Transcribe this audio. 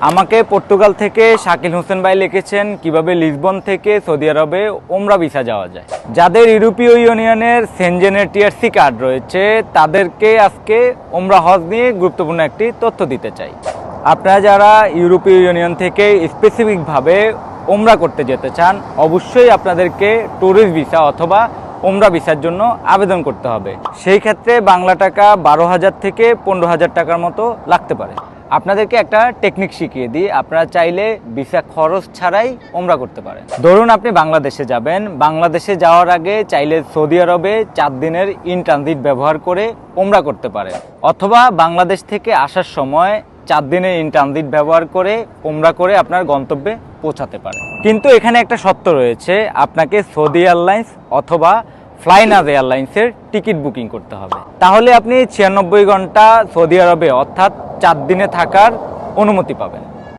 আমাকে পর্তুগাল থেকে শাকিল হোসেন ভাই লিখেছেন, কীভাবে লিসবন থেকে সৌদি আরবে ওমরা ভিসা যাওয়া যায়। যাদের ইউরোপীয় ইউনিয়নের সেনজেনের টিআরসি কার্ড রয়েছে, তাদেরকে আজকে ওমরা হজ নিয়ে গুরুত্বপূর্ণ একটি তথ্য দিতে চাই। আপনারা যারা ইউরোপীয় ইউনিয়ন থেকে স্পেসিফিকভাবে ওমরা করতে যেতে চান, অবশ্যই আপনাদেরকে ট্যুরিস্ট ভিসা অথবা ওমরা ভিসার জন্য আবেদন করতে হবে। সেই ক্ষেত্রে বাংলা টাকা বারো হাজার থেকে পনেরো হাজার টাকার মতো লাগতে পারে। আপনাদেরকে একটা টেকনিক শিখিয়ে দিই। আপনারা চাইলে ভিসা খরচ ছাড়াই ওমরা করতে পারেন। ধরুন আপনি বাংলাদেশে যাবেন। বাংলাদেশে যাওয়ার আগে চাইলে সৌদি আরবে চার দিনের ইন ট্রানজিট ব্যবহার করে ওমরা করতে পারেন। অথবা বাংলাদেশ থেকে আসার সময় চার দিনের ইন ট্রানজিট ব্যবহার করে ওমরা করে আপনার গন্তব্যে পৌঁছাতে পারে কিন্তু এখানে একটা শর্ত রয়েছে। আপনাকে সৌদি এয়ারলাইন্স অথবা ফ্লাইনাজ এয়ারলাইন্সের টিকিট বুকিং করতে হবে। তাহলে আপনি ছিয়ানব্বই ঘণ্টা সৌদি আরবে, অর্থাৎ চার দিনে থাকার অনুমতি পাবেন।